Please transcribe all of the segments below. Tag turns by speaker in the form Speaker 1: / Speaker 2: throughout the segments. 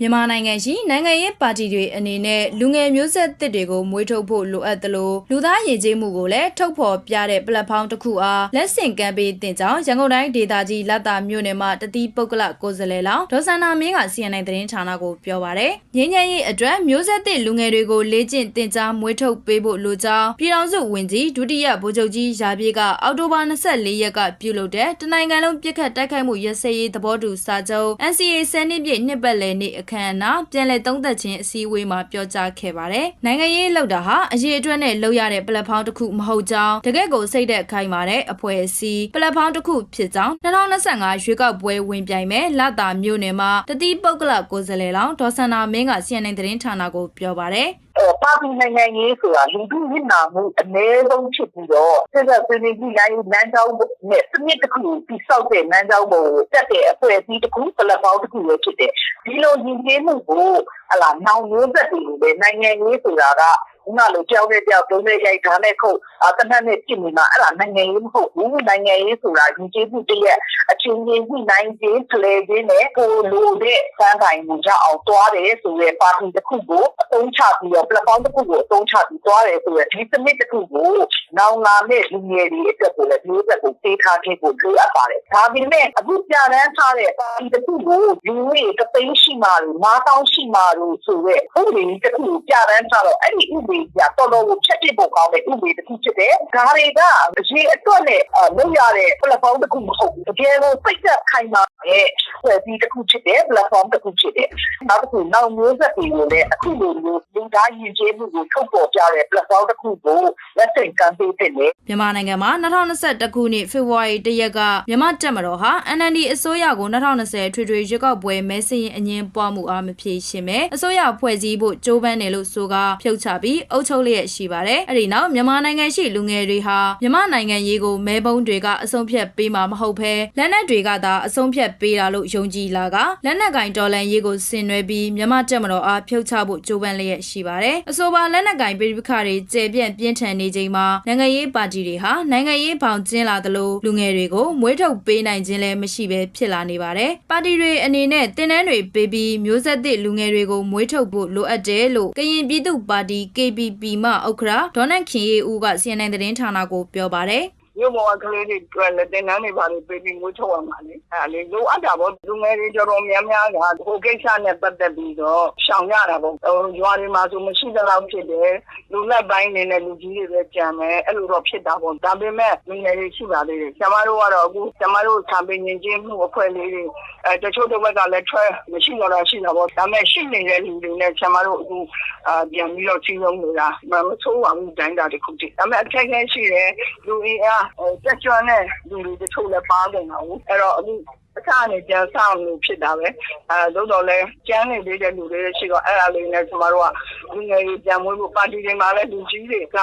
Speaker 1: မြန်မာနိုင်ငံရှိနိုင်ငံရေးပါတီတွေအနေနဲ့လူငယ်မျိုးဆက်တစ်တွေကိုမွေးထုတ်ဖို့လိုအပ်သလိုလူသားရည်ကြီးမှုကိုလည်းထုတ်ဖော်ပြတဲ့ပလက်ဖောင်းတစ်ခုအားလက်ဆင့်ကမ်းပေးတင်ကြောင်းရန်ကုန်တိုင်းဒေသကြီးလတ်တာမြို့နယ်မှာတတိပုဂ္ဂလကိုယ်စားလှယ်လောင်းဒေါ်စန္နာမင်းက CNN သတင်းဌာနကိုပြောပါရယ်ငင်းငယ်ရေးအတွက်မျိုးဆက်တစ်လူငယ်တွေကိုလေ့ကျင့်တင်ကြားမွေးထုတ်ပေးဖို့လိုကြောင်းပြည်တော်စုဝင်ကြီးဒုတိယဗိုလ်ချုပ်ကြီးရာပြေကအောက်တိုဘာ24ရက်ကပြုလုပ်တဲ့တနိုင်ငံလုံးပြစ်ခတ်တိုက်ခိုက်မှုရစရေးသဘောတူစာချုပ် NCA ဆယ်နှစ်ပြည့်နှစ်ပတ်လည်နေ့အခမ်းအနားပြန်လည်သုံးသပ်ခြင်းအစည်းအဝေးမှာပြောကြားခဲ့ပါတယ်။နိုင်ငံရေးလှုပ်တာဟာအရေးအတွက်နဲ့လှုပ်ရတဲ့ပလက်ဖောင်းတစ်ခုမဟုတ်ကြောင်းတကယ့်ကိုစိတ်သက်ခိုင်းပါတယ်အဖွဲ့အစည်းပလက်ဖောင်းတစ်ခုဖြစ်ကြောင်း2025ရွေးကောက်ပွဲဝင်ပြိုင်မဲ့လတာမြို့နယ်မှာတတိပုဂ္ဂလကိုယ်စားလှယ်လောင်းဒေါ်စန္နာမင်းက CNN သတင်းဌာနကိုပြောပါတယ်။
Speaker 2: အဲ ပါတီနိုင်ငံရေးဆိုတာလူထုညနာမှုအ ਨੇ ဆုံးဖြစ်ပြီးတော့ဆက်ဆက်ဆွေးနွေးပြီးနိုင်လမ်းကြောင်းနဲ့စနစ်တစ်ခုတိဆောက်တဲ့လမ်းကြောင်းပေါ်ကိုတက်တဲ့အဖွဲ့အစည်းတစ်ခုပလက်ပေါင်းတစ်ခုပဲဖြစ်တယ်ဒီလိုညီကျေးမှုကိုဟလာနောင်မျိုးသက်တွေလိုပဲနိုင်ငံရေးဆိုတာက ခုနလိုကြောက်တဲ့ကြောက်တုံးတဲ့ရိုက်ဓာတ်နဲ့ခုတ်အတနက်နဲ့ပြင်နေမှာအဲ့ဒါနိုင်ငံရေးမဟုတ်ဘူးနိုင်ငံရေးဆိုတာညီကျေးမှုတရက်အချင်းချင်းညှိနှိုင်းခြင်းဖလှယ်ခြင်းနဲ့ကိုလိုတဲ့စမ်းတိုင်းကိုရအောင်တွားတယ်ဆိုရဲပါတီတစ်ခုကိုအသုံးချပြီးတော့ platform တစ်ခုကိုအသုံးချပြီးတွားတယ်ဆိုရဲဒီစနစ်တစ်ခုကိုနောင်လာမယ့်လူငယ်တွေအတွက်ကိုလည်းမျိုးဆက်ကိုပေးထားခြင်းကိုလိုအပ်ပါတယ်ဒါပေမဲ့အခုပြရန်ထားတဲ့ပါတီတစ်ခုကိုလူငယ်တသိန်းရှိမှလို့9000ရှိမှလို့ဆိုရဲဥပဒေတစ်ခုပြရန်ထားတော့အဲ့ဒီဥပဒေကတော်တော်ကိုဖြတ်ပြဖို့ကောင်းတဲ့ဥပဒေတစ်ခုဖြစ်တယ်ဒါတွေကအရေးအတွက်နဲ့လုပ်ရတဲ့ platform တစ်ခုမဟုတ်ဘူးတကယ်ကိုစိတ်သက်ခိုင်မာတဲ့ဖွဲ့စည်းတစ်ခုဖြစ်တဲ့ platform တစ်ခုဖြစ်တယ်နောက်တစ်ခုနောက်မျိုးဆက်တွေကိုလည်းအခုလိုမျိုးလူသားယဉ်ကျေးမှုကိုထုတ်ပေါ်ပြတဲ့ platform တစ်ခုကိုလက်ဆင့်ကမ်းပေးတဲ့လေ
Speaker 1: မြန်မာနိုင်ငံမှာ2021ခုနှစ်ဖေဖော်ဝါရီလရက်ကမြန်မာတပ်မတော်ဟာ NND အစိုးရကို2020ထွေထွေရွေးကောက်ပွဲမဲစရင်အငင်းပွားမှုအားမဖြေရှင်းပဲအစိုးရဖွဲ့စည်းဖို့ကြိုးပမ်းတယ်လို့ဆိုကာဖြုတ်ချပြီးအုပ်ချုပ်လျက်ရှိပါတယ်။အဲဒီနောက်မြန်မာနိုင်ငံရှိလူငယ်တွေဟာမြန်မာနိုင်ငံရေးကိုမဲပုံးတွေကအဆုံးဖြတ်ပေးမှာမဟုတ်ဘဲလက်နက်တွေကသာအဆုံးဖြတ်ပေးတာလို့ယုံကြည်လာကလက်နက်ကင်တော်လန်ရေးကိုဆင်နွှဲပြီးမြန်မာတပ်မတော်အားဖြုတ်ချဖို့ကြိုးပမ်းလျက်ရှိပါတယ်။အဆိုပါလက်နက်ကင်ပြည်ပခါတွေကျေပြန့်ပြင်းထန်နေချိန်မှာနိုင်ငံရေးပါတီတွေဟာနိုင်ငံရေးဘောင်ကျင်းလာသလိုလူငယ်တွေကိုမွေးထုတ်ပေးနိုင်ခြင်းလည်းမရှိဘဲဖြစ်လာနေပါတယ်။ပါတီတွေအနေနဲ့တင်နန်းတွေပေးပြီးမျိုးဆက်သစ်လူငယ်တွေကိုမွေးထုတ်ဖို့လိုအပ်တယ်လို့ကရင်ပြည်သူ့ပါတီ KPP မှဥက္ကရာဒေါ်နန်ခင်ယေဦးက CNN သတင်းဌာနကိုပြောပါတယ်။
Speaker 2: မြို့ပေါ်ကကလေးတွေအတွက်လည်းတင်နန်းတွေပါလေပေးပြီးငွေထုတ်ရမှာလေအဲလေလိုအပ်တာပေါ့လူငယ်တွေတော်တော်များများကဟိုကိစ္စနဲ့ပတ်သက်ပြီးတော့ရှောင်ရတာပေါ့ဟိုရွာတွေမှာဆိုမရှိသလောက်ဖြစ်တယ်လူလက်ပိုင်းနေနဲ့လူကြီးတွေပဲကြံမယ်အဲ့လိုတော့ဖြစ်တာပေါ့ဒါပေမဲ့လူငယ်တွေရှိပါသေးတယ်ကျမတို့ကတော့အခုကျမတို့ဆံပင်ရင်ချင်းမှုအဖွဲ့လေးတွေ အဲတချို့တစ်ဝက်ကလည်းထွက်မရှိတော့တာရှိတာပေါ့ဒါပေမဲ့ရှိနေတဲ့လူတွေနဲ့ကျမတို့အခုအာပြန်ပြီးတော့စီးလုံးနေတာမဆိုးပါဘူးတိုင်းတာတစ်ခုတည်းဒါပေမဲ့အခက်အခဲရှိတယ်လူအင်အားတက်ကြွတဲ့လူတွေတချို့လည်းပါကုန်တာဟုတ်အဲ့တော့အခုအခါနဲ့ပြန်ဆောင်လို့ဖြစ်တာပဲအဲသို့တော်လည်းကျန်းနေသေးတဲ့လူတွေရှိတော့အဲ့ဒါလေးနဲ့ကျမတို့ကလူငယ်ကြီးပြန်မွေးဖို့ပါတီတွေမှာလည်းလူကြီးတွေက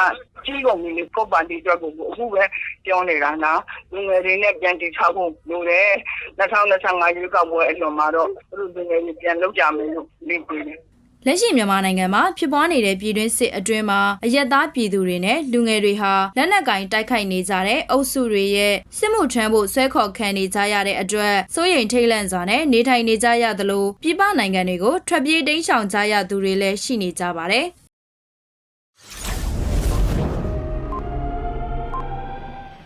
Speaker 2: ကြီးကုန်ပြီလေကိုပါတီအတွက်ကိုအခုပဲ ပြောနေတာနော်လူငယ်တွေနဲ့ပြန်တည်ဆောက်ဖို့လိုတယ်2025ရွေးကောက်ပွဲအလွန်မှာတော့သူတို့လူငယ်တွေပြန်လုပ်ကြမယ်လို့နေပြီတယ်
Speaker 1: လက်ရှိမြန်မာနိုင်ငံမှာဖြစ်ပွားနေတဲ့ပြည်တွင်းစစ်အတွင်းမှာအရက်သားပြည်သူတွေနဲ့လူငယ်တွေဟာလက်နက်ကင်တိုက်ခိုက်နေကြတဲ့အုပ်စုတွေရဲ့စစ်မှုထမ်းဖို့ဆွဲခေါ်ခံနေကြရတဲ့အတွက်စိုးရိမ်ထိတ်လန့်စွာနဲ့နေထိုင်နေကြရသလိုပြည်ပနိုင်ငံတွေကိုထွက်ပြေးတိမ်းရှောင်ကြရသူတွေလည်းရှိနေကြပါတယ်။